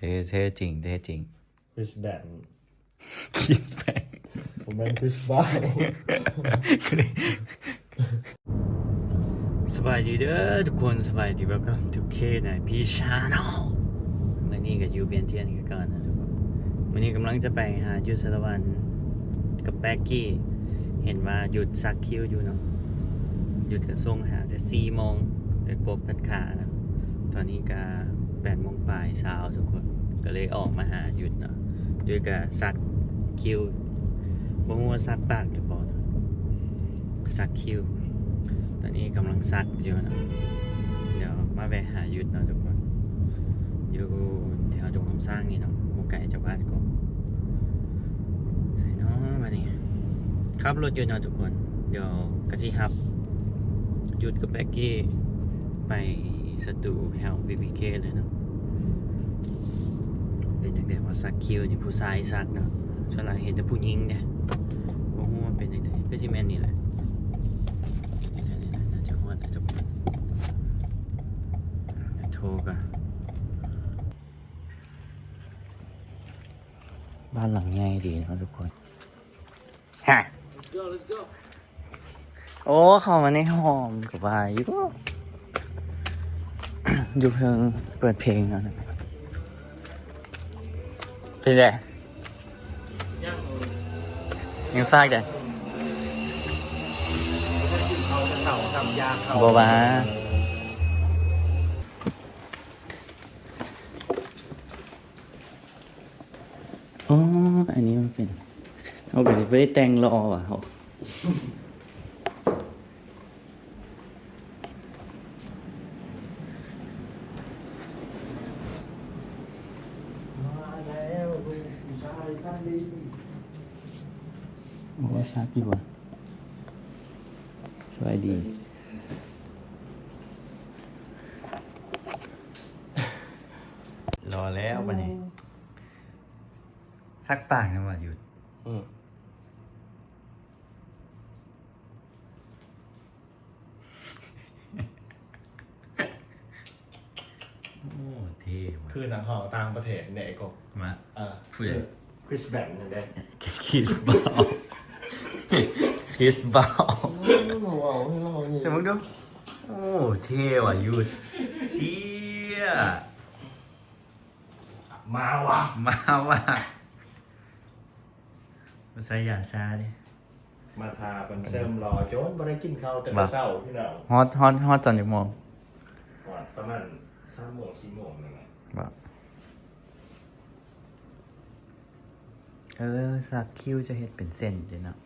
เท่เท่จริงเท่จริงคริสแบนคิดแปลงผมเป็นคริสบ้าสบายดีเด้อทุกคนสบายดี welcome to K ในพี่ชาแนลวันนี้กับยูเบียนเทียนคือกันนะทุกคนวันนี้กำลังจะไปหาจุดสารวันกับแป๊กกี้ เห็นว่าหยุดซักคิวอยู่เนาะหยุดกระส่งหาแต่สี่โมงแต่กบพัดขานะตอนนี้ก็ แปดโมงปลายเช้าทุกคน ก็เลยออกมาหาหยุดเนาะด้วยกับซักคิวบ่ฮู้ว่าซักปากหรือเปล่าเนาะซักคิว ตอนนี้กำลังซักอยู่เนาะเดี๋ยวมาแวะหาหยุทธเนาะทุกคนอยู่แถวดงคำสร้างนี่เนาะกูไก่จากบ้านก็ใส่เนาะมานี่ขับรถอยู่เนาะทุกคน เดี๋ยวกะจิครับหยุดกับแบกกี้ไป สตูแถวบีบีเคเลยเนาะเป็นจังไดว่าสักคิวนี่ผู้ชายสักเนาะส่วนหลายเห็นแต่ผู้หญิงเนี่ยบ่ฮู้ว่าเป็นจังไดก็สิแม่นนี่แหละนี่แหละนี่แหละน่าจะฮอดนะทุกคนเดี๋ยวโทรกันบ้านหลังใหญ่ดีนะทุกคนฮะ go let's go โอ้เข้ามาในห้องกับว่าอยู่ อยู่เพิ่งเปิดเพลงแล้วนะเป็นไงย่างยังฟากจ้ะเอาเสาทำยาเขาบัวาอ๋อ อันนี้มันเป็นเอาก็จะไปแต่งรอว่ะเขามาแล้วลูก ผู้ชายท่านดีโอ้ซักอยู่ว่ะสบายดี รอแล้ววันนี้ซักปากนะว่าหยุดอืมโอ้เท่ว่ะคือหนังห่อต่างประเทศเนี่ยไอ้กบมา เออพูดเลย คริสแบนนั่นเองคิสบอลคิสบอลว้าวให้เรานี่ใช่มึงดูโอ้เท่ว่ะหยุดเสียมาว่ะมาว่ะมาใส่ยาซาดิมาทาเป็นเซมรอโจนบ่ได้กินข้าวแต่มาเช้าพี่น้องฮอตฮอตฮอตตอนจักโมงก่อนประมาณสามโมงสี่โมงนั่นแหละ บอก เออ สักคิ้วจะเห็ดเป็นเส้นเดี๋ยวนะ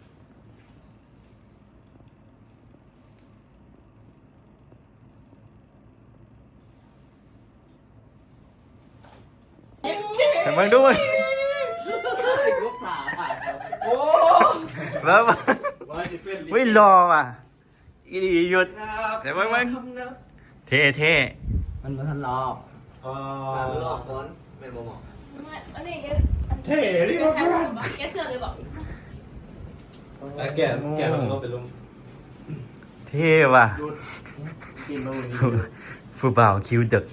ใส่เบังด้วยกบตาโอ้แล้วมาว่าสิเป็นวิรอว่ะอีหลีหยุด ครับเดี๋ยวเบิ่งเบิ่งคำนับเท่เท่มันมาทันรอบอ๋อมันรอบก่อนเป็นบ่หมออันนี้แกเท่ดิแกแทนบอกแกเสื้อเลยบอกอะแกแกลงก็เป็นลมเท่ว่ะกินบ่มีผู้บ่าวคิ้วดึก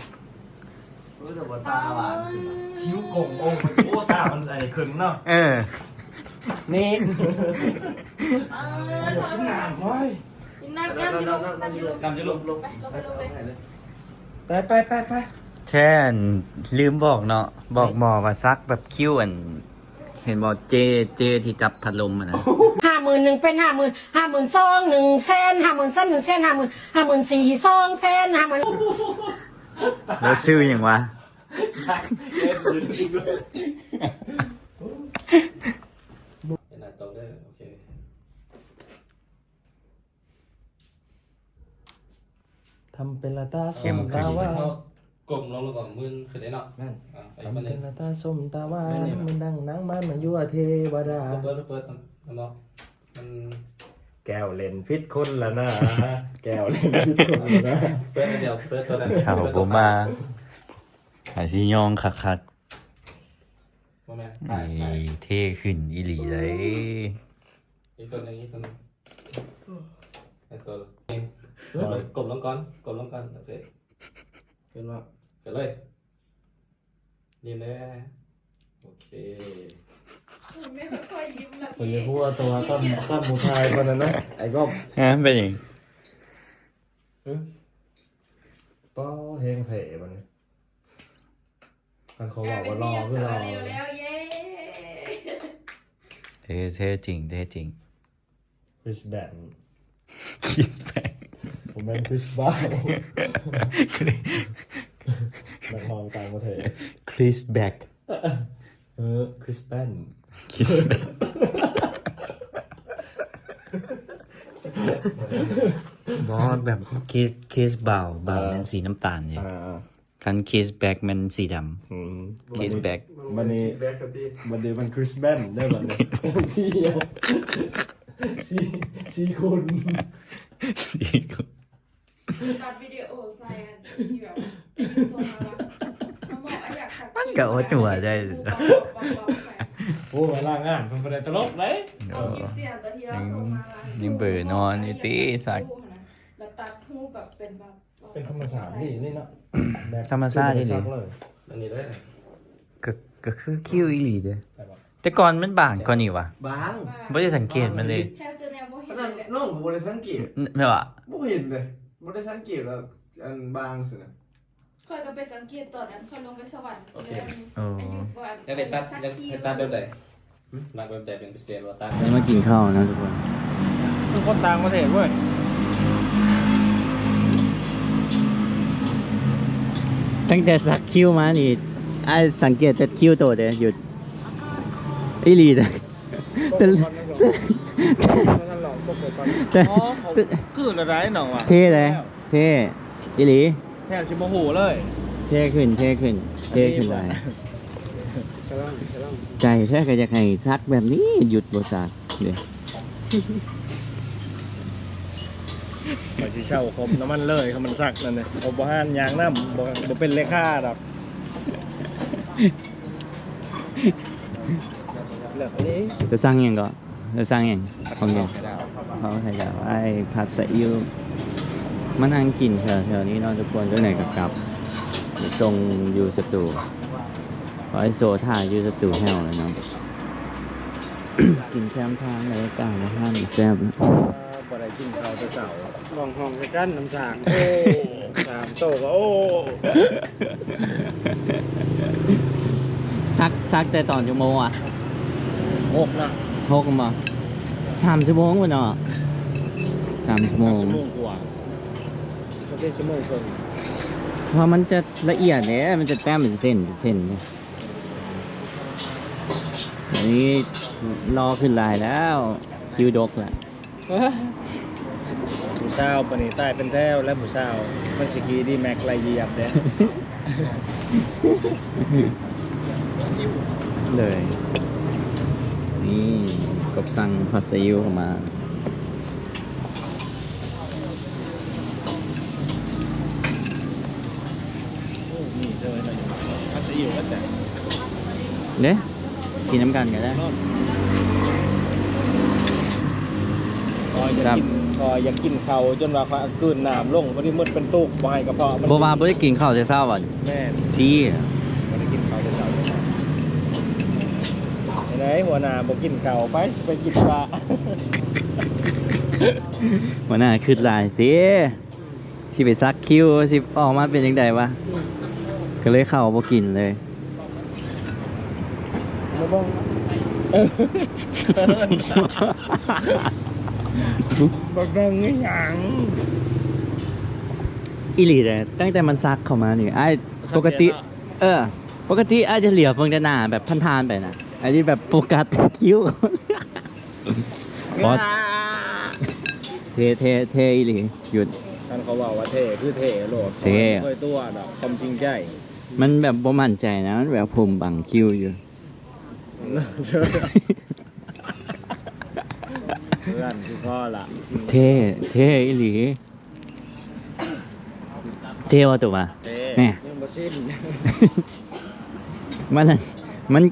รู้แต่ว่าตาหวานสิคิ้วกงโอ้มันโอ้ตามันไอ้ขึ้นเนาะเออนี่เออถอยหลังน้ำน้ำจะลงน้ำจะลงนำจะลงลงไปลงไปลงไปไปไปไปไป แค่นลืมบอกเนาะบอกหมอว่าซักแบบคิ้วอัน เห็นบอกเจเจที่จับพัดลมอะนะ ห้าหมื่นหนึ่งเป็นห้าหมื่นห้าหมื่นสองหนึ่งแสนห้าหมื่นสามหนึ่งแสนห้าหมื่นห้าหมื่นสี่สองแสนห้าหมื่นแล้วซื้ออย่างวะ เป็นอันตรงได้โอเค ทำเป็นละตาส้มตาหวาน กลมลงแล้วก่อนมือขึ้นได้เนาะนั่นอ่าไปทำประเป็เด็นนละตาส้มตาหวานมันดังนางมันมันยั่วเทวดา เปิดเปิดมันเนาะมันแก้วเล่นพิษคนละนะ แก้วเล่นพิษคนละนะเปิดเดียวเปิดตัวนั้นชาวผมมาหายซียองคักคักมาแม่ๆถ่ายถ่ายนี่เท่ขึ้นอีหลีเลยอีกตัวนึงอีกตัวนึงไอ้ตัวนี้กลมลงก่อนกลมลงก่อนโอเค เป็นว่า ไปเลย นี่แหละโอเคไม่ค่อยยิ้มละผมพี่จะพูดว่าตัวต้นต้นหมูทายคนนั้นนะไอ้ก็ฮะเป็นยังป้อเฮงเถมันนี่มันเขากบลาอยกเป็นว่ารอพี่ยคือรสาอเร็วแล้วเย้เท่เท่จริงเท่จริงคริสแบนคิสแบงผมเป็นคริสบ้า นักร้องต่างประเทศคริสแบ็กเออคริสแบนคิสแบ็กบอสแบบคิสคิสเบาเบามันสีน้ำตาลเนี่ยอ่าคันคิสแบ็กมันสีดอืมำคิสแบ็กวันนี้แบ็คกับที่วันนี้มันคริสแบนได้วันนี้ซีเอียวซีซีคุณสีตัดวิดีโอใส่อันที่แบบส่ง มาว่าบอกว่าอยากสักมันก็อดหัวได้ โอ้เวลางานเป็นประเด็นตลกเลยเอาคลิปเสียงตัวที่เราส่งมายังเบื่อนอนอยู่ตีสักแล้วตัดหูแบบเป็นแบบเป็นธรรมศาสตร์นี่นี่เนาะแบบธรรมชาตินี่เลยอันนี้ได้ก็ก็คือคิวอีหลีเด้อแต่ว่าแต่ก่อนมันบางกว่านี่วะบางไม่ได้สังเกตมันเลยแทบจะแนวโมเห็อันนนั้นเลยน้องผมบริสังเกตไม่ว่าบ่เห็นเลยบริสังเกตว่าอันบางสินะ คอยก็ไปสังเกตตอนนั้นคอยลงไปสวรรค์โอ้ยังได้ตัดยังให้ตัดแบบใดหึมักแบบใดเป็นพิเศษว่าตัด นี่มากินข้าวนะทุกคน คือคนต่างประเทศเว้ยตั้งแต่สักคิวมานี่ไอ้สังเกตแต่คิวโตเด้อหยุดอีหลีเด้อแต่แต่แต่อ๋อเขาคืออะไรหน่องวะเท่เลยเท่อีหลี แทบชิโมโหเลยเท่ขึ้นเท่ขึ้นเท่ขึ้นไปใจแท้ก็อยากให้ซักแบบนี้หยุดบ่ซักเด้อไปสิเช่าคมน้ำมันเลยเขามันสักนั่นเลยเอาบ่ห้านยางน้ำบ่บ่เป็นเลขาดอกเหลือนี้จะสั่งหยังก็จะสั่งหยังของหยังเขาไข่ดาวไอ้ผัดซีอิ๊ว มานั่งกินแถวๆนี้เนาะทุกคนก็ไหนกับกลับเดี๋ยวตรงอยู่สตูขอไอโซถ่ายอยู่สตูแห้วเลยเนาะกินแคมทางเลยกลางมาห้ามแซ่บนะบ่ได้กินข้าวแต่เช้าลองห้องกันน้ำสางโอ้สามโตก็โอ้ซักซักแต่ตอนชั่วโมงอะหกนะหกมาสามชั่วโมงวะเนาะสามชั่วโมงชั่วโมงกว่า เขาเป็นชั่วโมงครึ่งเพราะมันจะละเอียดเนี่ยมันจะแต้มเป็นเส้นเป็นเส้นเนี่ยอันนี้รอขึ้นลายแล้ว คิวดกแหละผู้สาวปานนี้ใต้เป็นแถวและผู้สาวมันสิขี่ดีแม็กไล่เหยียบเด้เลย นี่กบสั่งผัดซีอิ๊วเข้ามา โอ้นี่เจอหน่อยพัสอยู่ก็แต่ เด้กินน้ำกันกันได้รอบคอยอยากกินคอยอยากกินเขาวจนว่าเขากลืนน้ำลงพอดีมืดเป็นตุกบ่ให้กระเพาะมันบว่าบ่ได้กินข้าวแต่เช้าวันแม่นชี้บ่ได้กินข้าวแต่เช้าไหนหัวหน้าบ่กินข้าวไปไปกินปลาวันน่าขึ้นลายเต้สิไปซักคิวสิออกมาเป็นยังไงวะก็เลยเข้าบ่กินเลย ไม่บ้องบักดังงี้หยังอีหลีเลยตั้งแต่มันซักเข้ามานี่ไอ้ายปกติ เออ ปกติอาจจะเหลียวเบิ่งแต่หน้าแบบพันๆไปนะอันนี้แบบโฟกัสคิ้วบอสเทเทเทอีหลีหยุดท่านเขาบอกว่าเท่คือเท่โหลดเท่เคยตัวดอกความจริงใจ มันแบบบ่มั่นใจนะมันแบบผมบังคิ้วอยู่ เชื่อเพื่อนคือพ่อละเท่เท่อีหลี เท่ว่าตัวมาเท่แน่ยังบ่สิ้นมันนั่นมัน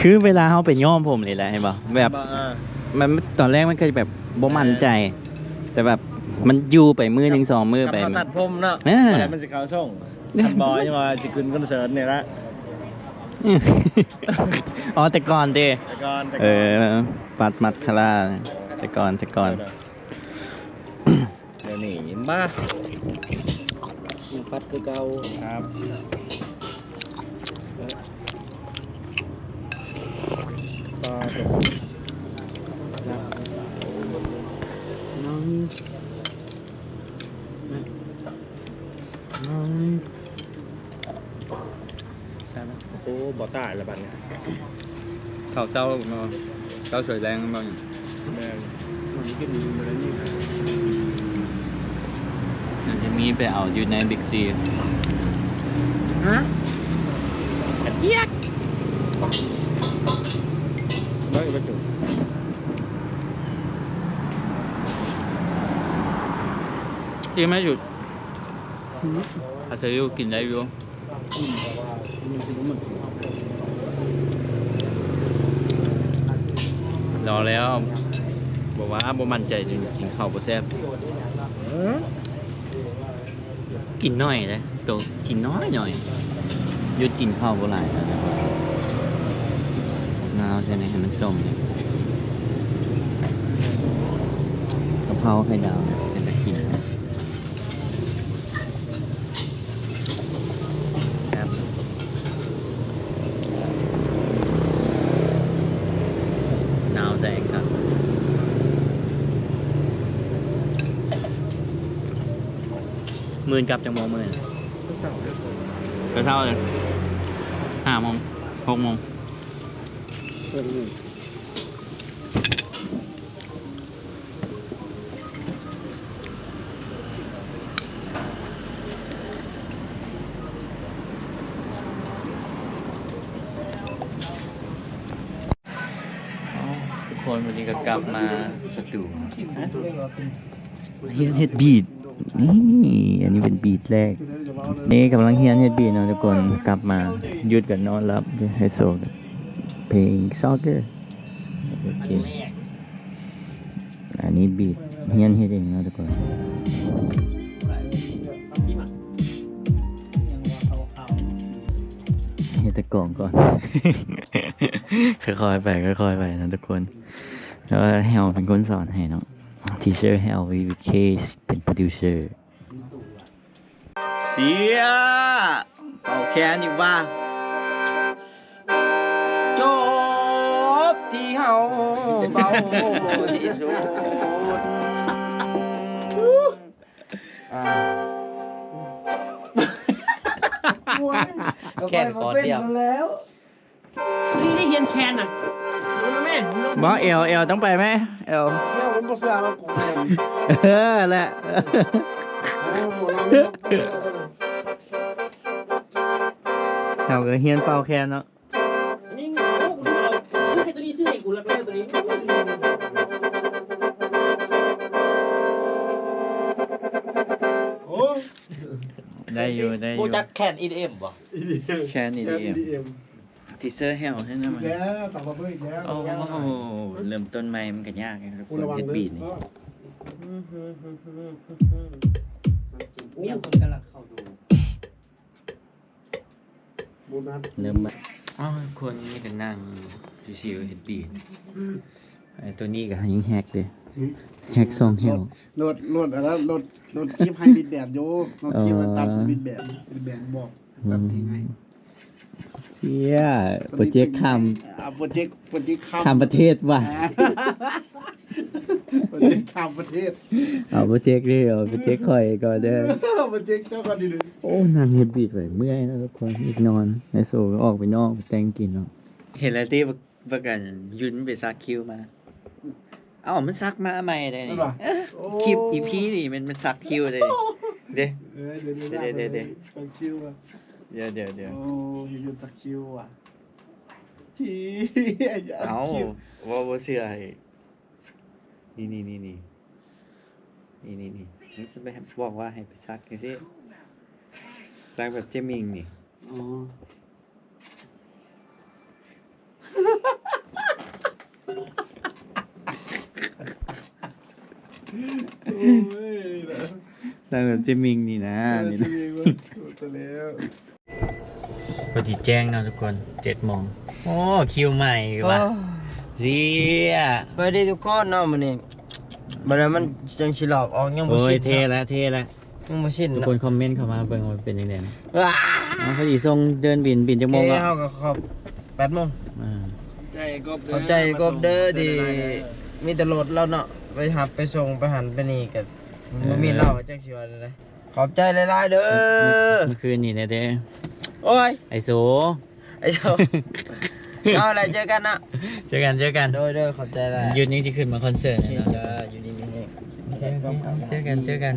คือเวลาเขาไปย้อมผมนี่แหละเห็นป่ะแบบอ่ามันตอนแรกมันก็จะแบบบ่มั่นใจ แต่แบบมันอยู่ไปมือหนึ่งสองมือไปกับเขาตัดผมเนาะเอออะไรมันสิเขาช่องทันบอยใช่ไหมสิขึ้นคอนเสิร์ตเนี่ยละ อืมอ๋อแต่ก่อนเด้แต่ก่อนแต่เอก่อนอปัดมัดคาราแต่ก่อนแต่ก่อน เดี๋ยวนี้มาปัดคือเก่าครับปลาตัวน้องน้อง ใช่ไหมโอ้บ่ตายละบัดเนี่ยเขาเจ้าเนาะเจ้าสวยแรงบ้างแม่นอาจจะมีไปเอาอยู่ในบิ๊กซีฮะไม่ประจุที่ไม่หยุดอาจจะอยู่กินได้อยู่ รอแล้วบอกว่าบ่มั่นใจจริงกินข้าวบ่แซ่บกินน้อยเลยตัวกินน้อยหน่อยหยุดกินข้าวบ่หลายแล้วนะครับนาวใช่ไหมให้มันส้มเนี่ยกะเพราไข่ดาวเนี่ยเป็นตะกินครับหนาวแสงครับ หมื่นกลับจากโมงหมื่นก็เท่าเลยห้าโมงหกโมงอ๋อทุกคนวันนี้ก็กลับมาสตูเฮียนเฮ็ดบีด นี่อันนี้เป็นบีดแรก นี่กำลังเฮียนเฮ็ดบีดเนาะทุกคนกลับมาหยุดกันนอนรับไฮโซกเพลงซ็อกเกอร์เกมอันนี้บีดเฮียนเฮ็ดเองเนาะทุกคนเฮ็ดตะกล่องก่อน ค่อยๆไปค่อยๆไปนะทุกคน แล้วแฮลเป็นคนสอนให้เนาะ ทีเชอร์แฮลวีเคเป็นโปรดิวเซอร์เสียเป่าแคนอีกว่าจบที่เฮาเบาที่สุดแค่คอเดียวนี่ได้เฮียนแคนอะ รู้ไหมแม่บอกเอลเอลต้องไปไหมเอลเนี่ยผมก็เสื้อมากูเนี่ยเออแหละ เอลก็เฮียนเป่าแคนเนาะนี่โอ้กูดูเอาให้ตัวนี้ซื้อให้กูแล้วก็ตัวนี้โอ้ได้อยู่ได้อยู่กูจักแคนอีเอ็มบ่แค่นี้แค่เดียวดีเอ็ม ทีเซอร์แฮลใช่ไหมมัน แล้วต่อมาเพิ่มอีกแล้วโอ้เริ่มต้นใหม่มันก็ยากไงทุกคกูนระวังเฮ็ดเลยบีดนี่เมียคนกำลังเข้าดูโบนัสเริ่มมาอ๋อคนนี้ก็นั่งชิวๆเฮ็ดบีดไอ้ตัวนี้ก็ยิงแฮกเลยแฮกซองแฮล โหลดโหลดอะไรโหลดโหลดคลิปให้บิดแบบโยโหลดคลิปมาตัดบิดแบบบิดแบบบอกแบบยังไง เชี่ยโปรเจกต์ข้ามอ่าโปรเจกต์โปรเจกต์ข้ามข้ามประเทศว่ะโปรเจกต์ข้ามประเทศเอาโปรเจกต์ดิเอาโปรเจกต์ข่อยก่อนเด้อโปรเจกต์เจ้าก็ดีเลยโอ้นางเฮ็ดบีดไว้เมื่อยนะทุกคนอีกนอนไอโซก็ออกไปนอกไปแต่งกินเนาะเห็นแล้วที่ประกันยุนไปซักคิวมาเอ้ามันซักมาใหม่ได้นี่เอ้อคลิปอีพีนี่มันมันซักคิวเลยเด้เออเดี๋ยวเดี๋ยวเดี๋ยวเดี๋ยวเดี๋ยวสักคิวอะ เดี๋ยวเดี๋ยวเดี๋ยวโอ้ยหยุดสักคิวอะทีไอ้ยาเอ้าคิวว่าบ่เชื่อให้นี่นี่นี่นี่นี่นี่นี่มันจะไปบอกว่าให้ไปซักจังซี่ซักแบบเจมิงนี่อ๋อโอ้ยนะซักแบบเจมิงนี่นะนี่นะ ตัวแล้วพ อดีแจ้งเนาะทุกคนเจ็ดโมงโอ้คิวใหม่ว่ะเสียไปดีทุกคนเนาะมื้อนี้บัดนั้นมันจังสิหลอกออกยังบ่โอ้ยชินเทแล้วเทแล้วยังบ่ชินทุกเนาะคนคอมเมนต์เข้ามาเบิ่งว่าเป็นยังไงนะว้าอ๋อพอดีส่งเดินบินบินจังโมงโอเคแล้วเฮาก็ขอบ8โมงอ่าใจกบขอบใจกบเด้อดีมีแต่รถแล้วเนาะไปหับไปส่งไปหันไปนี่ก็บ่มีเหล้าจังสิว่าเลยขอบใจหลายๆเด้อเมื่อคืนนี่นะเด้ โอ้ย ไอโซไอ้เจ้าเอาอะไรเจอกันนะเจอกันเจอกัน โดยโดยขอบใจหลายยืนนี้จะขึ้นมาคอนเสิร์ตที่นะจะอยู่ดีมีเฮงโอเคโอเคเอาเจอกันเจอกัน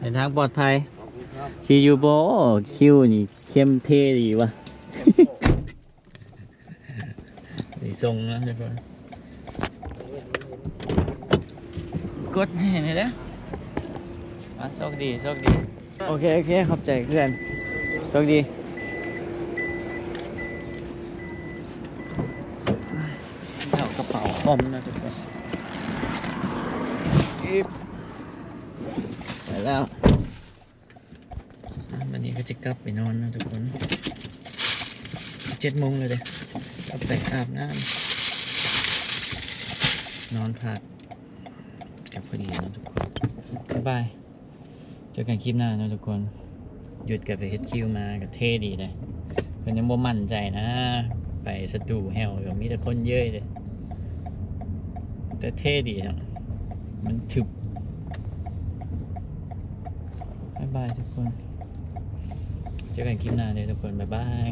เดินทางปลอดภัยซียูโบคิวนี่เข้มเท่ดีวะ นี่ทรงนะทุกคนกดให้หน่อยนะอะโชคดีโชคดี โอเคโอเคขอบใจเพื่อนโชคดี อมนะทุกคนอิ๊บไปแล้ววันนี้ก็จะกลับไปนอนนะทุกคนเจ็ดโมงเลยเด้กลับไปอาบน้ำนอนพักกับพอดีนะทุกคนบ๊ายบายเจอกันคลิปหน้านะทุกคน หยุดกับไปเฮ็ดคิวมากับเท่ดีเลยเพิ่นยังบ่มั่นใจนะ ไปสตูแฮวก็มีแต่คนเย้ยเลย แต่เท่ดีเนาะมันถึบบายบายทุกคน เจอกันคลิปหน้าเลยทุกคน บ๊ายบาย